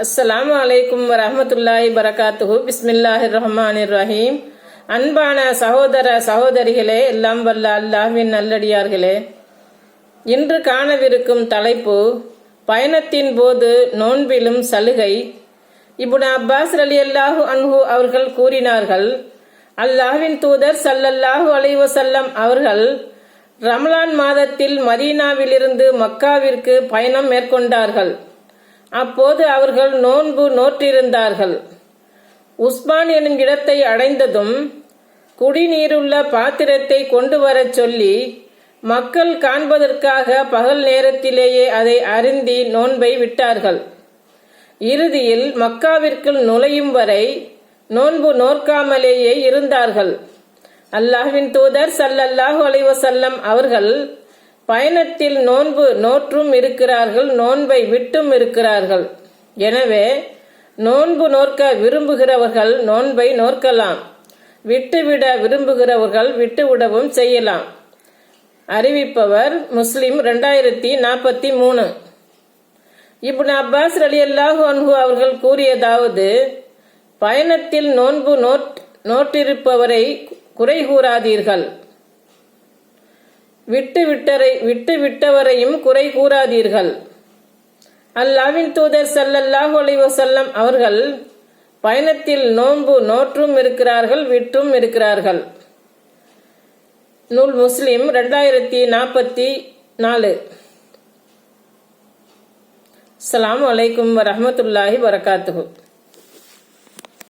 அஸ்ஸலாமு அலைக்கும் வரஹ்மத்துல்லாஹி பரகாத்துஹு பிஸ்மில்லாஹி ரஹ்மான் ரஹீம் அன்பான சகோதர சகோதரிகளே எல்லாம் வல்ல அல்லாஹ்வின் நல்லடியார்களே. இன்று காணவிருக்கும் தலைப்பு பயணத்தின் போது நோன்பிலும் சலுகை. இபுன அப்பாஸ் ரலி அல்லாஹு அன்ஹு அவர்கள் கூறினார்கள் அல்லாஹ்வின் தூதர் சல்லல்லாஹு அலைவசல்லம் அவர்கள் ரமலான் மாதத்தில் மதீனாவிலிருந்து மக்காவிற்கு பயணம் மேற்கொண்டார்கள். அப்போது அவர்கள் நோன்பு நோற்றிருந்தார்கள். உஸ்மான் எனும் இடத்தை அடைந்ததும் குடிநீருள்ள பாத்திரத்தை கொண்டு வரச் சொல்லி மக்கள் காண்பதற்காக பகல் நேரத்திலேயே அதை அருந்தி நோன்பை விட்டார்கள். இறுதியில் மக்காவிற்குள் நுழையும் வரை நோன்பு நோற்காமலேயே இருந்தார்கள். அல்லாஹ்வின் தூதர் சல்லல்லாஹு அலைவசல்லம் அவர்கள் பயணத்தில் நோன்பு நோற்றும் இருக்கிறார்கள் நோன்பை விட்டும் இருக்கிறார்கள். எனவே நோன்பு நோற்க விரும்புகிறவர்கள் நோன்பை நோற்கலாம். விட்டுவிட விரும்புகிறவர்கள் விட்டுவிடவும் செய்யலாம். அறிவிப்பவர் முஸ்லிம் ரெண்டாயிரத்தி நாற்பத்தி மூணு. இப்னு அப்பாஸ் ரலி அல்லாஹு அன்ஹு அவர்கள் கூறியதாவது பயணத்தில் நோன்பு நோட் நோட்டிருப்பவரை குறை கூறாதீர்கள் விட்டு விட்டரை விட்டு விட்டவரையும் குறை கூறாதீர்கள். அல்லாவின் தூதர் சல்லல்லாஹு அலைஹி செல்லம் அவர்கள் பயணத்தில் நோன்பு நோற்றும் இருக்கிறார்கள் விட்டும் இருக்கிறார்கள். நூல் முஸ்லிம் ரெண்டாயிரத்தி நாற்பத்தி நாலு. அலாம் அலைக்கும் வரமத்துல்லாஹி வரகாத்துகு